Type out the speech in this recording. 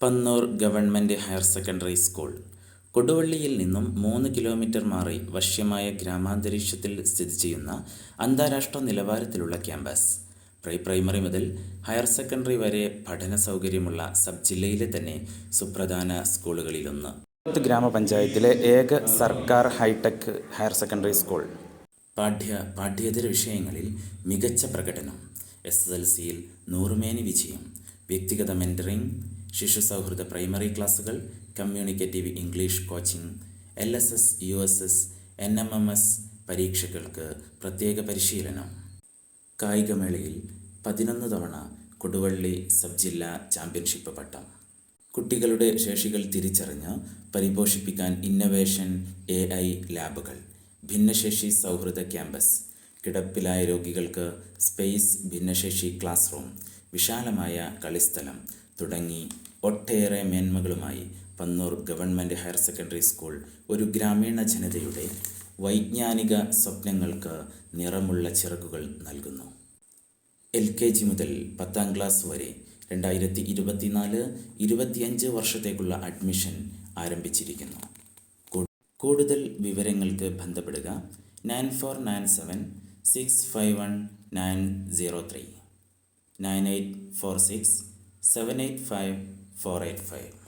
Pannur government higher secondary school. കൊടുവള്ളിയിൽ നിന്നും മൂന്ന് kilometre മാറി വശ്യമായ ഗ്രാമാന്തരീക്ഷത്തിൽ സ്ഥിതി ചെയ്യുന്ന അന്താരാഷ്ട്ര നിലവാരത്തിലുള്ള ക്യാമ്പസ്. പ്രീ പ്രൈമറി മുതൽ ഹയർ സെക്കൻഡറി വരെ പഠന സൗകര്യമുള്ള സബ് ജില്ലയിലെ തന്നെ സുപ്രധാന സ്കൂളുകളിലൊന്ന്. ഗ്രാമപഞ്ചായത്തിലെ ഏക സർക്കാർ ഹൈടെക് ഹയർ സെക്കൻഡറി സ്കൂൾ. പാഠ്യ പാഠ്യേതര വിഷയങ്ങളിൽ മികച്ച പ്രകടനം. എസ് എസ് എൽ സിയിൽ നൂറുമേനി വിജയം. വ്യക്തിഗത മെന്ററിംഗ് ശിശു സൗഹൃദ പ്രൈമറി ക്ലാസുകൾ communicative English coaching L S S U S S N M M S പരീക്ഷകൾക്ക് പ്രത്യേക പരിശീലനം. കായികമേളയിൽ പതിനൊന്ന് തവണ കൊടുവള്ളി സബ് ജില്ലാ ചാമ്പ്യൻഷിപ്പ് പട്ടം. കുട്ടികളുടെ ശേഷികൾ തിരിച്ചറിഞ്ഞ് പരിപോഷിപ്പിക്കാൻ ഇന്നവേഷൻ എ ഐ ലാബുകൾ ഭിന്നശേഷി സൗഹൃദ ക്യാമ്പസ് കിടപ്പിലായ രോഗികൾക്ക് സ്പേസ് ഭിന്നശേഷി ക്ലാസ് റൂം വിശാലമായ കളിസ്ഥലം തുടങ്ങി. ഒട്ടേറെ മേന്മകളുമായി Pannur government higher secondary school ഒരു ഗ്രാമീണ ജനതയുടെ വൈജ്ഞാനിക സ്വപ്നങ്ങൾക്ക് നിറമുള്ള ചിറകുകൾ നൽകുന്നു. എൽ കെ ജി മുതൽ പത്താം ക്ലാസ് വരെ രണ്ടായിരത്തി ഇരുപത്തിനാല് ഇരുപത്തിയഞ്ച് വർഷത്തേക്കുള്ള അഡ്മിഷൻ ആരംഭിച്ചിരിക്കുന്നു. കൂടുതൽ വിവരങ്ങൾക്ക് ബന്ധപ്പെടുക nine four nine seven six five one nine zero three. Nine eight four six seven eight five four eight five